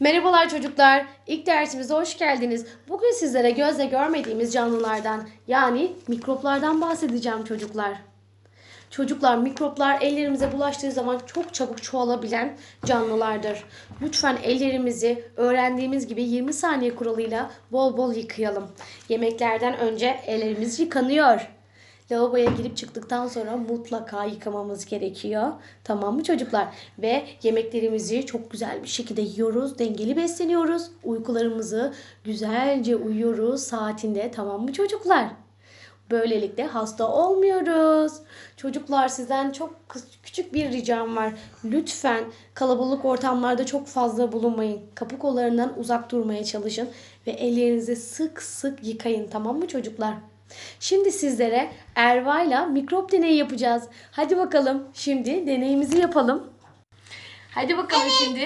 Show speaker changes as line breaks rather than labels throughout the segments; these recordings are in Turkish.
Merhabalar çocuklar. İlk dersimize hoş geldiniz. Bugün sizlere gözle görmediğimiz canlılardan yani mikroplardan bahsedeceğim çocuklar. Çocuklar mikroplar ellerimize bulaştığı zaman çok çabuk çoğalabilen canlılardır. Lütfen ellerimizi öğrendiğimiz gibi 20 saniye kuralıyla bol bol yıkayalım. Yemeklerden önce ellerimiz yıkanıyor. Lavaboya girip çıktıktan sonra mutlaka yıkamamız gerekiyor. Tamam mı çocuklar? Ve yemeklerimizi çok güzel bir şekilde yiyoruz. Dengeli besleniyoruz. Uykularımızı güzelce uyuyoruz saatinde. Tamam mı çocuklar? Böylelikle hasta olmuyoruz. Çocuklar sizden çok küçük bir ricam var. Lütfen kalabalık ortamlarda çok fazla bulunmayın. Kapı kollarından uzak durmaya çalışın ve ellerinizi sık sık yıkayın. Tamam mı çocuklar? Şimdi sizlere Erva'yla mikrop deneyi yapacağız. Hadi bakalım şimdi deneyimizi yapalım. Hadi bakalım şimdi.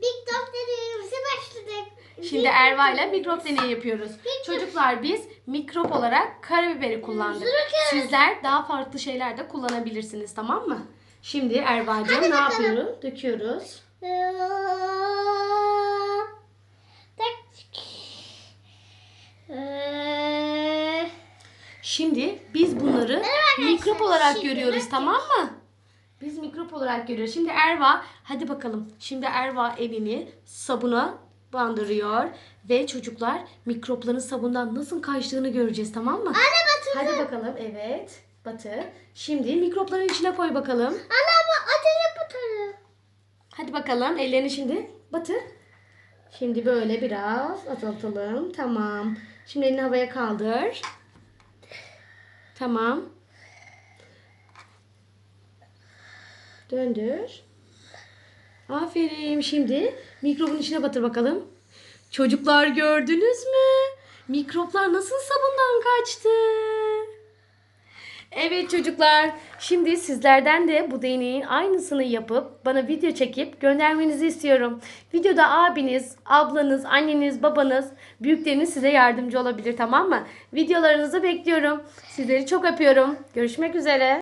Big Dog deneyimize başladık.
Şimdi Erva ile mikrop deneyi yapıyoruz. Çocuklar biz mikrop olarak karabiberi kullandık. Sizler daha farklı şeyler de kullanabilirsiniz tamam mı? Şimdi Erva'cığım ne
bakalım.
yapıyoruz? Döküyoruz. Şimdi biz bunları mikrop olarak
şimdi
görüyoruz
bakın.
tamam mı? Biz mikrop olarak görüyoruz. Şimdi Erva hadi bakalım. Şimdi Erva elini sabuna bandırıyor ve çocuklar mikropların sabundan nasıl kaçtığını göreceğiz tamam mı?
Anne batırdı.
Hadi bakalım evet. Batır. Şimdi mikropların içine koy bakalım.
Anne bu ateşe batırdı.
Hadi bakalım ellerini şimdi batır. Şimdi böyle biraz azaltalım. Tamam. Şimdi elini havaya kaldır. Tamam. Döndür. Aferin. Şimdi mikrobun içine batır bakalım. Çocuklar gördünüz mü? Mikroplar nasıl sabundan kaçtı? Evet çocuklar, şimdi sizlerden de bu deneyin aynısını yapıp bana video çekip göndermenizi istiyorum. Videoda abiniz, ablanız, anneniz, babanız, büyükleriniz size yardımcı olabilir tamam mı? Videolarınızı bekliyorum. Sizleri çok öpüyorum. Görüşmek üzere.